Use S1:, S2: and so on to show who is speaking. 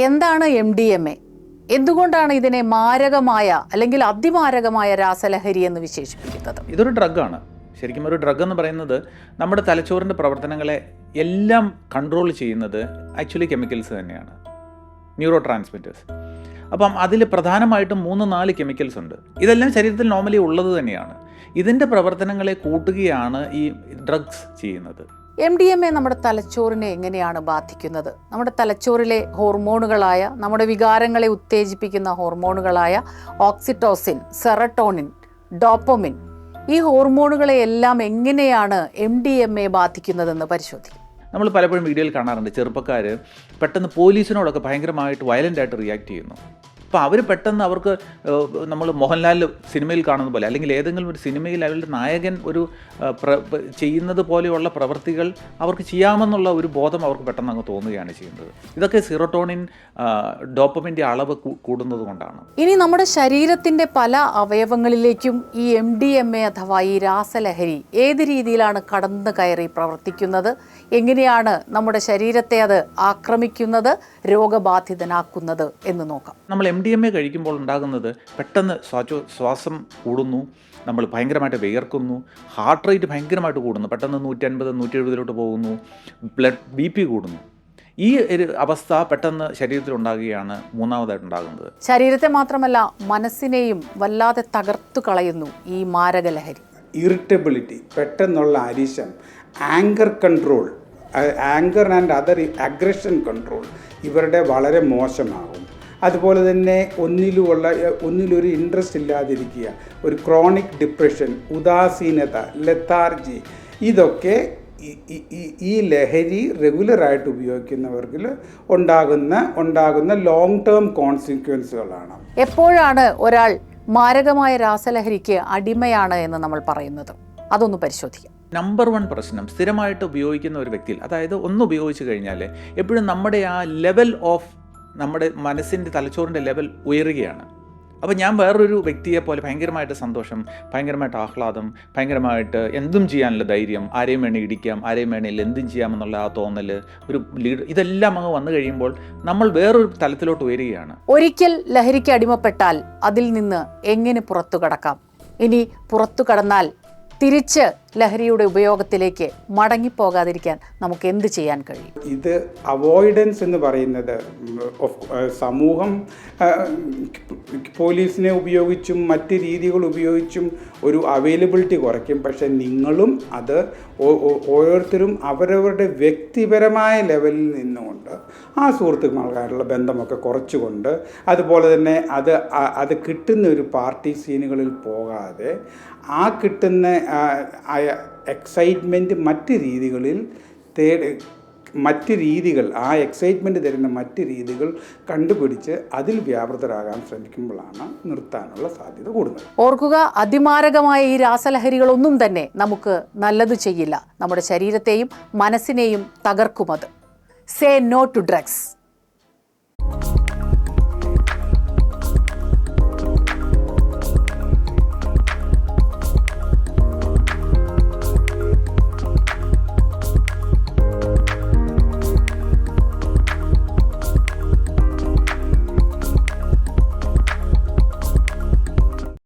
S1: എന്താണ് M D M A എന്തുകൊണ്ടാണ് ഇതിനെ മാരകമായ അല്ലെങ്കിൽ അതിമാരകമായ രാസലഹരി എന്ന് വിശേഷിപ്പിക്കുന്നത്?
S2: ഇതൊരു ഡ്രഗാണ്. ശരിക്കും ഒരു ഡ്രഗ് എന്ന് പറയുന്നത് നമ്മുടെ തലച്ചോറിന്റെ പ്രവർത്തനങ്ങളെ എല്ലാം കൺട്രോൾ ചെയ്യുന്നത് ആക്ച്വലി കെമിക്കൽസ് തന്നെയാണ്. ന്യൂറോ ട്രാൻസ്മിറ്റേഴ്സ് അപ്പം അതിൽ പ്രധാനമായിട്ടും മൂന്ന് നാല് കെമിക്കൽസ് ഉണ്ട്. ഇതെല്ലാം ശരീരത്തിൽ നോർമലി ഉള്ളത് തന്നെയാണ്. ഇതിന്റെ പ്രവർത്തനങ്ങളെ കൂട്ടുകയാണ് ഈ ഡ്രഗ്സ് ചെയ്യുന്നത്.
S1: എം ഡി എം എ നമ്മുടെ തലച്ചോറിനെ എങ്ങനെയാണ് ബാധിക്കുന്നത്? നമ്മുടെ തലച്ചോറിലെ ഹോർമോണുകളായ നമ്മുടെ വികാരങ്ങളെ ഉത്തേജിപ്പിക്കുന്ന ഹോർമോണുകളായ ഓക്സിറ്റോസിൻ സെറട്ടോണിൻ ഡോപ്പമിൻ ഈ ഹോർമോണുകളെ എല്ലാം എങ്ങനെയാണ് എം ഡി എം എ ബാധിക്കുന്നതെന്ന് പരിശോധിക്കും.
S2: നമ്മൾ പലപ്പോഴും വീഡിയോയിൽ കാണാറുണ്ട് ചെറുപ്പക്കാർ പെട്ടെന്ന് പോലീസിനോടൊക്കെ ഭയങ്കരമായിട്ട് വയലന്റായിട്ട് റിയാക്ട് ചെയ്യുന്നു. അപ്പോൾ അവർ പെട്ടെന്ന് അവർക്ക് നമ്മൾ മോഹൻലാൽ സിനിമയിൽ കാണുന്ന പോലെ അല്ലെങ്കിൽ ഏതെങ്കിലും ഒരു സിനിമയിൽ അവരുടെ നായകൻ ഒരു ചെയ്യുന്നത് പോലെയുള്ള പ്രവൃത്തികൾ അവർക്ക് ചെയ്യാമെന്നുള്ള ഒരു ബോധം അവർക്ക് പെട്ടെന്ന് അങ്ങ് തോന്നുകയാണ് ചെയ്യുന്നത്. ഇതൊക്കെ സിറോട്ടോണിൻ ഡോപ്പമിന്റെ അളവ് കൂടുന്നത് കൊണ്ടാണ്.
S1: ഇനി നമ്മുടെ ശരീരത്തിന്റെ പല അവയവങ്ങളിലേക്കും ഈ എം ഡി എം എ അഥവാ ഈ രാസലഹരി ഏത് രീതിയിലാണ് കടന്നു കയറി പ്രവർത്തിക്കുന്നത്? എങ്ങനെയാണ് നമ്മുടെ ശരീരത്തെ അത് ആക്രമിക്കുന്നത് രോഗബാധിതനാക്കുന്നത് എന്ന് നോക്കാം.
S2: നമ്മൾ എം ഡി എം എ കഴിക്കുമ്പോൾ ഉണ്ടാകുന്നത് പെട്ടെന്ന് ശ്വാസോ ശ്വാസം കൂടുന്നു നമ്മൾ ഭയങ്കരമായിട്ട് വിയർക്കുന്നു ഹാർട്ട് റേറ്റ് ഭയങ്കരമായിട്ട് കൂടുന്നു പെട്ടെന്ന് നൂറ്റൻപത് നൂറ്റി എഴുപതിലോട്ട് പോകുന്നു ബ്ലഡ് ബി പി കൂടുന്നു. ഈ ഒരു അവസ്ഥ പെട്ടെന്ന് ശരീരത്തിൽ ഉണ്ടാകുകയാണ് മൂന്നാമതായിട്ട് ഉണ്ടാകുന്നത്.
S1: ശരീരത്തെ മാത്രമല്ല മനസ്സിനെയും വല്ലാതെ തകർത്തു കളയുന്നു ഈ മാരകലഹരി.
S3: ഇറിറ്റബിലിറ്റി പെട്ടെന്നുള്ള അരിശം anger control anger and other aggression control ഇവരുടെ വളരെ മോശമാകും. അതുപോലെ തന്നെ ഒന്നിലുമുള്ള ഒന്നിലൊരു ഇൻട്രസ്റ്റ് ഇല്ലാതിരിക്കുക. ഒരു ക്രോണിക് ഡിപ്രഷൻ ഉദാസീനത ലെത്താർജി ഇതൊക്കെ ഈ- ഈ- ഈ- ഈ ലഹരി റെഗുലറായിട്ട് ഉപയോഗിക്കുന്നവർക്ക് ഉണ്ടാകുന്ന ഉണ്ടാകുന്ന ലോങ് ടേം കോൺസിക്വൻസുകളാണ്
S1: എപ്പോഴാണ് ഒരാൾ മാരകമായ രാസലഹരിക്ക് അടിമയാണ് എന്ന് നമ്മൾ പറയുന്നത്? അതൊന്ന് പരിശോധിക്കാം.
S2: നമ്പർ വൺ പ്രശ്നം സ്ഥിരമായിട്ട് ഉപയോഗിക്കുന്ന ഒരു വ്യക്തിയിൽ അതായത് ഒന്ന് ഉപയോഗിച്ച് കഴിഞ്ഞാൽ എപ്പോഴും നമ്മുടെ ആ ലെവൽ ഓഫ് നമ്മുടെ മനസ്സിന്റെ തലച്ചോറിന്റെ ലെവൽ ഉയരുകയാണ്. അപ്പോൾ ഞാൻ വേറൊരു വ്യക്തിയെ പോലെ ഭയങ്കരമായിട്ട് സന്തോഷം ഭയങ്കരമായിട്ട് ആഹ്ലാദം ഭയങ്കരമായിട്ട് എന്തും ചെയ്യാനുള്ള ധൈര്യം ആരെയും വേണേൽ ഇടിക്കാം ആരെയും വേണേൽ എന്തും ചെയ്യാമെന്നുള്ള ആ തോന്നൽ ഒരു ലീഡ് ഇതെല്ലാം അങ്ങ് വന്നു കഴിയുമ്പോൾ നമ്മൾ വേറൊരു തലത്തിലോട്ട് ഉയരുകയാണ്.
S1: ഒരിക്കൽ ലഹരിക്ക് അടിമപ്പെട്ടാൽ അതിൽ നിന്ന് എങ്ങനെ പുറത്തു കടക്കാം? ഇനി പുറത്തു കടന്നാൽ തിരിച്ച് ലഹരിയുടെ ഉപയോഗത്തിലേക്ക് മടങ്ങിപ്പോകാതിരിക്കാൻ നമുക്ക് എന്ത് ചെയ്യാൻ കഴിയും?
S3: ഇത് അവോയ്ഡൻസ് എന്ന് പറയുന്നത് സമൂഹം പോലീസിനെ ഉപയോഗിച്ചും മറ്റ് രീതികൾ ഉപയോഗിച്ചും ഒരു അവൈലബിലിറ്റി കുറയ്ക്കും. പക്ഷെ നിങ്ങളും അത് ഓരോരുത്തരും അവരവരുടെ വ്യക്തിപരമായ ലെവലിൽ നിന്നുകൊണ്ട് ആ സുഹൃത്തുക്കളുമായിട്ടുള്ള ബന്ധമൊക്കെ കുറച്ചുകൊണ്ട് അതുപോലെ തന്നെ അത് അത് കിട്ടുന്ന ഒരു പാർട്ടി സീനുകളിൽ പോകാതെ ആ കിട്ടുന്ന എക്സൈറ്റ്മെന്റ് മറ്റ് രീതികളിൽ തേടി മറ്റ് രീതികൾ ആ എക്സൈറ്റ്മെന്റ് തരുന്ന മറ്റ് രീതികൾ കണ്ടുപിടിച്ച് അതിൽ വ്യാപൃതരാകാൻ ശ്രമിക്കുമ്പോഴാണ് നിർത്താനുള്ള സാധ്യത കൂടുന്നത്
S1: ഓർക്കുക അതിമാരകമായ ഈ രാസലഹരികളൊന്നും തന്നെ നമുക്ക് നല്ലത് ചെയ്യില്ല. നമ്മുടെ ശരീരത്തെയും മനസ്സിനെയും തകർക്കുമത് സേ നോ ടു ഡ്രഗ്സ്